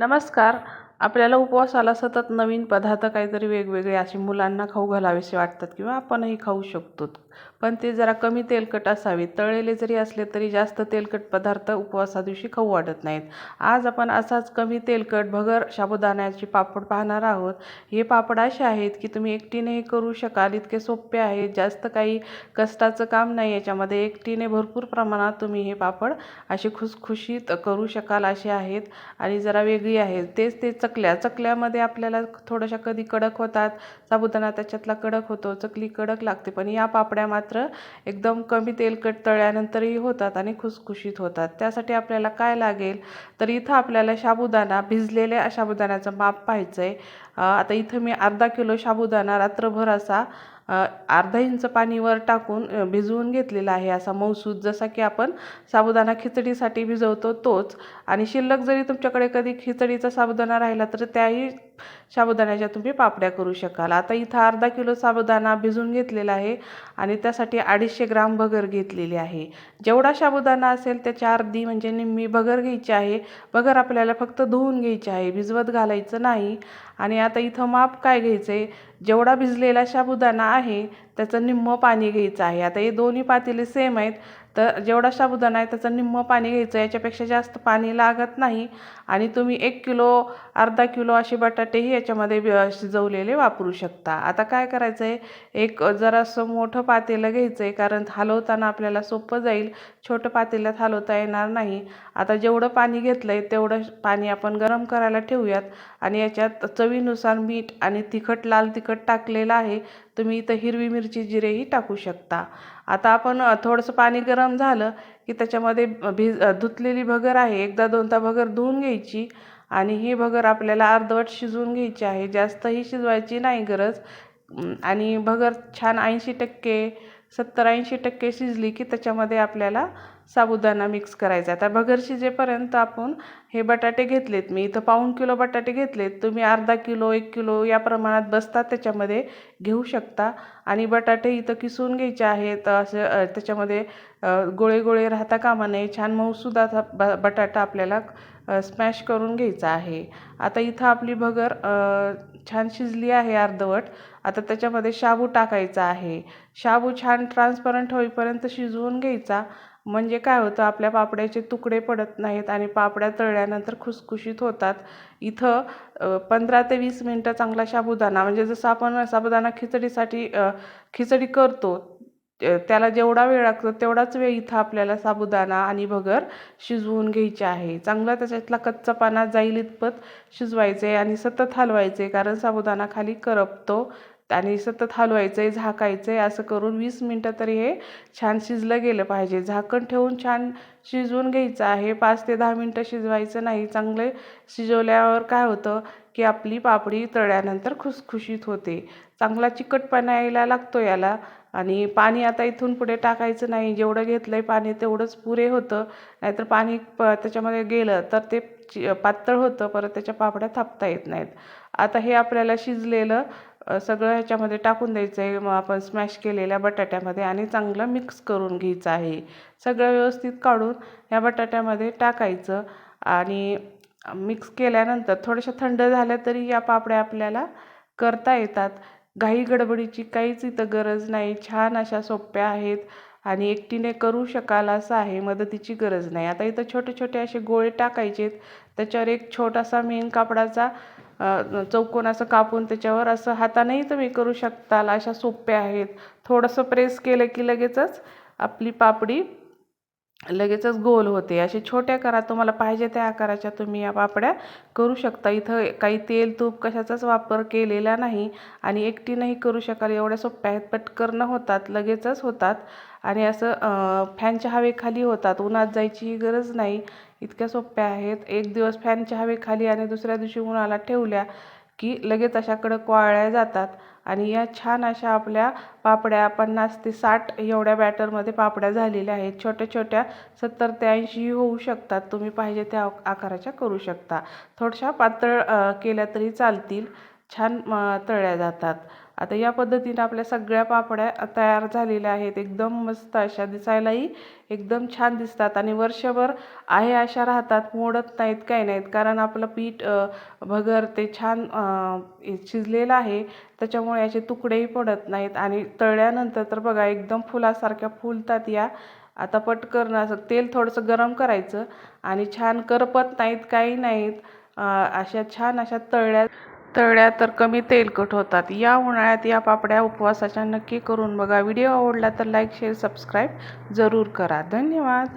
नमस्कार. आपल्याला उपवासाला सतत नवीन पदार्थ काहीतरी वेगवेगळे असे मुलांना खाऊ घालावेसे वाटतात किंवा आपणही खाऊ शकतो. पण ते जरा कमी तेलकट असावे. तळलेले जरी असले तरी जास्त तेलकट पदार्थ उपवासा दिवशी खाऊ वाटत नाहीत. आज आपण असाच कमी तेलकट भगर साबुदाण्याची पापड पाहणार आहोत. हे पापड असे आहेत की तुम्ही एकटीनेही करू शकाल. इतके सोपे आहेत. जास्त काही कष्टाचं काम नाही. याच्यामध्ये एकटीने भरपूर प्रमाणात तुम्ही हे पापड असे खुसखुशीत करू शकाल असे आहेत आणि जरा वेगळी आहेत. तेच ते चकल्या. चकल्यामध्ये आपल्याला थोड्याशा कधी कडक होतात. साबुदाणा त्याच्यातला कडक होतो. चकली कडक लागते. पण या पापड्या मात्र एकदम कमी तेलकट तळल्यानंतरही होतात आणि खुसखुशीत होतात. त्यासाठी आपल्याला काय लागेल? तर इथं आपल्याला साबुदाणा भिजलेल्या साबुदाण्याचं माप पाहायचं आहे आता इथं मी अर्धा किलो साबुदाणा रात्रभर असा अर्धा इंच पाणीवर टाकून भिजवून घेतलेला आहे असा मऊसूद जसा की आपण साबुदाणा खिचडीसाठी भिजवतो तोच. आणि शिल्लक जरी तुमच्याकडे कधी खिचडीचा साबुदाणा राहिला तर त्याही साबुदाण्याच्या तुम्ही पापड्या करू शकाल. आता इथं अर्धा किलो साबुदाणा भिजून घेतलेला आहे आणि त्यासाठी अडीचशे ग्राम भगर घेतलेली आहे. जेवढा साबुदाणा असेल त्याच्या अर्धी म्हणजे निम्मी भगर घ्यायची आहे. भगर आपल्याला फक्त धुवून घ्यायची आहे भिजवत घालायचं नाही. आणि आता इथं माप काय घ्यायचं आहे जेवढा भिजलेला साबुदाणा आहे त्याचं निम्मं पाणी घ्यायचं आहे. आता हे दोन्ही पातेले सेम आहेत. तर जेवढा साबुदाणा आहे त्याचं निम्मं पाणी घ्यायचं याच्यापेक्षा जास्त पाणी लागत नाही. आणि तुम्ही एक किलो अर्धा किलो असे बटाटेही याच्यामध्ये शिजवलेले वापरू शकता. आता काय करायचं आहे एक जरासं मोठं पातेलं घ्यायचं आहे कारण हलवताना आपल्याला सोपं जाईल. छोटं पातेल्यात हलवता येणार नाही. आता जेवढं पाणी घेतलं आहे तेवढं पाणी आपण गरम करायला ठेवूयात. आणि याच्यात चवीनुसार मीठ आणि तिखट लाल तिखट टाकलेलं आहे. तुम्ही इथं हिरवी मिरची जिरेही टाकू शकता. आता आपण थोडंसं पाणी गरम झालं की त्याच्यामध्ये भिज धुतलेली भगर आहे. एकदा दोनदा भगर धुवून घ्यायची. आणि ही भगर आपल्याला अर्धवट शिजवून घ्यायची आहे. जास्तही शिजवायची नाही गरज. आणि भगर छान ऐंशी टक्के सत्तर ऐंशी टक्के शिजली की त्याच्यामध्ये आपल्याला साबुदाणा मिक्स करायचा. आता भगर शिजेपर्यंत आपण हे बटाटे घेतलेत मी इथं पाऊण किलो बटाटे घेतलेत तुम्ही अर्धा किलो एक किलो या प्रमाणात बसतात त्याच्यामध्ये घेऊ शकता. आणि बटाटे इथं किसून घ्यायचे आहेत असं त्याच्यामध्ये गोळे गोळे राहता कामा नये छान मऊसुद्धा ब बटाटा आपल्याला स्मॅश करून घ्यायचा आहे. आता इथं आपली भगर छान शिजली आहे अर्धवट. आता त्याच्यामध्ये शाबू टाकायचा आहे. शाबू छान ट्रान्सपरंट होईपर्यंत शिजवून घ्यायचा. म्हणजे काय होतं आपल्या पापड्याचे तुकडे पडत नाहीत आणि पापड्या तळल्यानंतर खुसखुशीत होतात. इथं पंधरा ते वीस मिनटं चांगला साबुदाणा म्हणजे जसं आपण साबुदाणा खिचडीसाठी खिचडी करतो त्याला जेवढा वेळ लागतो तेवढाच वेळ इथं आपल्याला साबुदाणा आणि भगर शिजवून घ्यायचे आहे. चांगला त्याच्यातला कच्चा पाना जाईल इतपत शिजवायचे आणि सतत हलवायचे कारण साबुदाणा खाली करपतो आणि सतत हलवायचं आहे झाकायचं आहे असं करून वीस मिनटं तरी हे छान शिजलं गेलं पाहिजे. झाकण ठेवून छान शिजवून घ्यायचं आहे. पाच ते दहा मिनटं शिजवायचं नाही. चांगले शिजवल्यावर काय होतं की आपली पापडी तळल्यानंतर खुसखुशीत होते. चांगला चिकटपणा यायला लागतो याला. आणि पाणी आता इथून पुढे टाकायचं नाही. जेवढं घेतलं आहे पाणी तेवढंच पुरे होतं. नाहीतर पाणी प त्याच्यामध्ये गेलं तर ते पातळ होतं. परत त्याच्या पापड्या थापता येत नाहीत. आता हे आपल्याला शिजलेलं सगळं ह्याच्यामध्ये टाकून द्यायचं आहे मग आपण स्मॅश केलेल्या बटाट्यामध्ये आणि चांगलं मिक्स करून घ्यायचं आहे. सगळं व्यवस्थित काढून ह्या बटाट्यामध्ये टाकायचं आणि मिक्स केल्यानंतर थोड्याशा थंड झाल्या तरी या पापड्या आपल्याला करता येतात. घाई गडबडीची काहीच इथं गरज नाही. छान अशा सोप्या आहेत आणि एकटीने करू शकाल असं आहे. मदतीची गरज नाही. आता इथं छोटे छोटे असे गोळे टाकायचेत. त्याच्यावर एक छोटासा मेन कापडाचा चौकोन असं कापून त्याच्यावर असं हातानेही तुम्ही करू शकताल. अशा सोप्या आहेत. थोडंसं प्रेस केलं की लगेचच आपली पापडी लगेचच गोल होते. असे छोट्या करा तुम्हाला पाहिजे त्या आकाराच्या तुम्ही या पापड्या करू शकता. इथं काही तेल तूप कशाचाच वापर केलेला नाही आणि एकटीनंही करू शकाल. एवढ्या सोप्या आहेत पटकन होतात लगेचच होतात आणि असं फॅनच्या हवेखाली होतात. उन्हात जायचीही गरज नाही. इतक्या सोप्या आहेत. एक दिवस फॅनच्या हवेखाली आणि दुसऱ्या दिवशी उन्हाला ठेवल्या की लगेच अशा कडक वाळल्या जातात आणि या छान अशा आपल्या पापड्या पन्नास ते साठ एवढ्या बॅटरमध्ये पापड्या झालेल्या आहेत. छोट्या छोट्या सत्तर ते ऐंशीही होऊ शकतात. तुम्ही पाहिजे त्या आकाराच्या करू शकता. थोडशा पातळ केल्या तरी चालतील. छान म तळल्या जातात. आता या पद्धतीने आपल्या सगळ्या पापड्या तयार झालेल्या आहेत. एकदम मस्त अशा दिसायलाही एकदम छान दिसतात आणि वर्षभर आहे अशा राहतात मोडत नाहीत काही नाहीत. कारण आपलं पीठ भगर ते छान शिजलेलं आहे. त्याच्यामुळे याचे तुकडेही पडत नाहीत आणि तळल्यानंतर तर बघा एकदम फुलासारख्या फुलतात या. आता पटकन असं तेल थोडंसं गरम करायचं आणि छान करपत नाहीत काही नाहीत. अशा छान अशा तळल्या तळल्या तर कमी तेलकट होतात. या उन्हाळ्यात या पापड्या उपवासाच्या नक्की करून बघा. व्हिडिओ आवडला तर लाईक शेअर सबस्क्राईब जरूर करा. धन्यवाद.